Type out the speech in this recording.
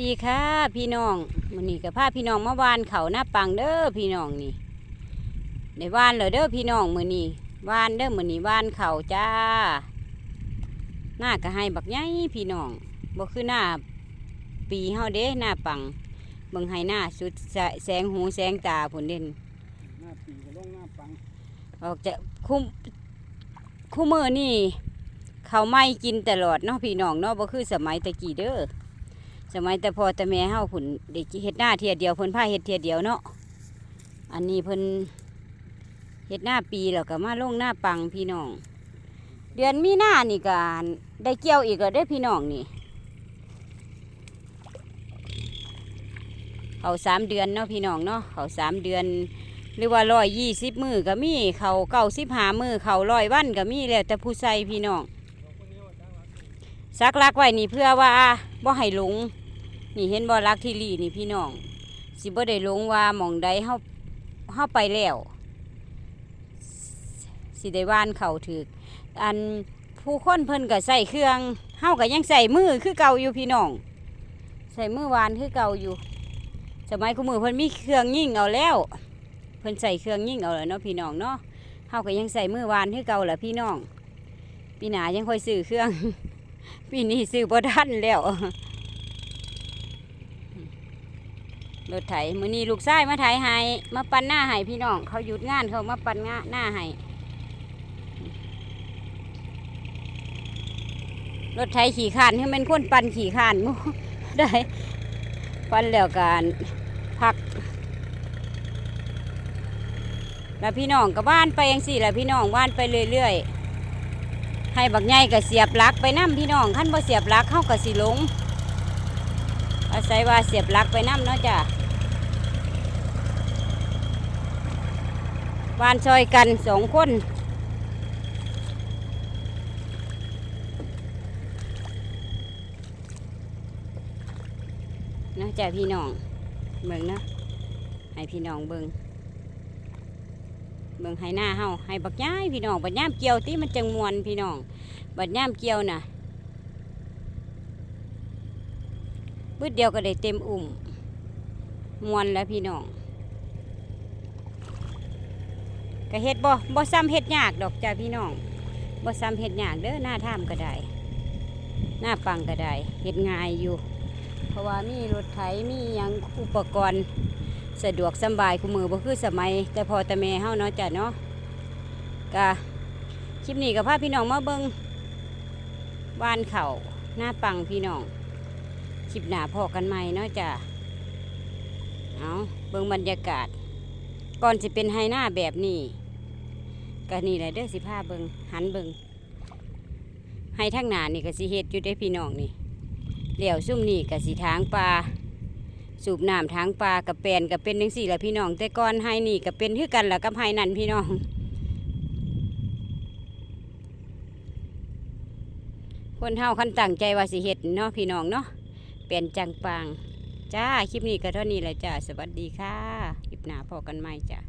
ดีค่ะพี่น้องมื้อนี้กับพาพี่น้องมาวานเขาหน้าปังเด้อพี่น้องนี่ในวานเลยเด้อพี่น้องมื้อนี้วานเด้อมื้อนี้วานเขาจ้า หน้าก็ให้บักใหญ่พี่น้องบ่คือหน้าปีเฮาเด้หน้าปังเบิ่งให้หน้าสุดแสแสงหูแสงตาพุ่นเด่นหน้าปีก็ลงหน้าปังออกจะคุ้มคู่มือนี่เขาวไม่กินตลอดเนาะพี่น้องเนาะบ่คือสมัยตะกี้เด้อ สมัยแต่พอแต่แม่เฮาผุนเด็กเฮ็ดหน้าเทียเดียวเพิ่นพาเฮ็ดเทียเดียวเนาะอันนี้เพิ่นเฮ็ดหน้าปีแล้วก็มาลงหน้าปังพี่น้อง เดือนมีหน้านี่ก็ได้เกี่ยวอีกแล้วได้พี่น้องนี่เขาสามเดือนเนาะพี่น้องเนาะเขาสามเดือนหรือว่าร้อยยี่สิบมือก็มีเขาเก้าสิบหามือเขาร้อยวันก็มีแล้วแต่ผู้ใส่พี่น้องซักลักไว้นี่เพื่อว่าบ่ให้หลง นี่เห็นบ่ลักที่ลีนี่พี่น้อง สิบ่ได้ลงว่าหมองใดเฮาเฮาไปแล้ว สิได้ว่านเขาถึก อันผู้คนเพิ่นก็ใส่เครื่องเฮาก็ยังใส่มือคือเก่าอยู่พี่น้อง ใส่มือวานคือเก่าอยู่ สมัยกูมือเพิ่นมีเครื่องยิ่งเอาแล้ว เพิ่นใส่เครื่องยิ่งเอาแล้วเนาะพี่น้องเนาะเฮาก็ยังใส่มือวานคือเก่าแหละพี่น้องปีหน้ายังค่อยซื้อเครื่องปีนี้ซื้อบ่ทันแล้ว รถไถมือนี้ลูกชายมาไถให้มาปั่นหน้าให้พี่น้อง เขาหยุดงานเขามาปั่นงาหน้าให้รถไถขี่ขานให้มันคนปั่นขี่ขานมูได้ปั่นแล้วกันพัก แล้วพี่น้องก็บ้านไปยังสี่แหละพี่น้องบ้านไปเรื่อยๆให้บักใหญ่ก็เสียบลักไปน้ำพี่น้องขั้นบ่เสียบลักเข้ากับสิหลงอาศัยว่าเสียบลักไปน้ำเนาะจ้ะ บ้านซอยกันสองคนนะจ้ะพี่น้องเบิ่งนะให้พี่น้องเบิ่งเบิ่งให้หน้าเฮาให้บักย้ายพี่น้องบัดย่ามเกี่ยวติมันจังมวนพี่น้องบัดย่ามเกี่ยวน่ะบึดเดียวก็ได้เต็มอุ่มมวนแล้วพี่น้อง ก็เฮ็ดบ่บ่ซ้ำเฮ็ดยากดอกจ้าพี่น้องบ่ซ้ำเฮ็ดยากเด้อหน้าท่ามก็ได้ หน้าปังก็ได้เฮ็ดง่ายอยู่ เพราะว่ามีรถไถมียังอุปกรณ์ สะดวกสบายคู่มือบ่คือสมัย แต่พอแต่แม่เฮาเนาะจ้ะเนาะกะคลิปนี้กับพาพี่น้องมาเบิ่งบ้านเขาหน้าปังพี่น้องคลิปหน้าพอกันใหม่เนาะจ้ะเอาเบิ่งบรรยากาศ ก่อนสิเป็นไฮหน้าแบบนี้ ก็นี่แหละเด้อสิพาเบิงหันเบิงให้ทั้งหนานี่ก็สิเฮ็ดอยู่ได้พี่น้องนี่เหลี่ยวซุ่มนี่ก็สิทางปลาสูบน้ำทางปลากับแปนกับเป็นจังสี่แหละพี่น้อง แต่ก่อนไฮนี่กับเป็นคือกันแหละกับไฮนั่นพี่น้องคนเฮาคันตั้งใจว่าสิเฮ็ดเนาะพี่น้องเนาะเปลี่ยนจังปางจ้า คลิปนี้ก็เท่านี้แหละจ้า สวัสดีค่ะ คลิปหน้าพอกันใหม่จ้า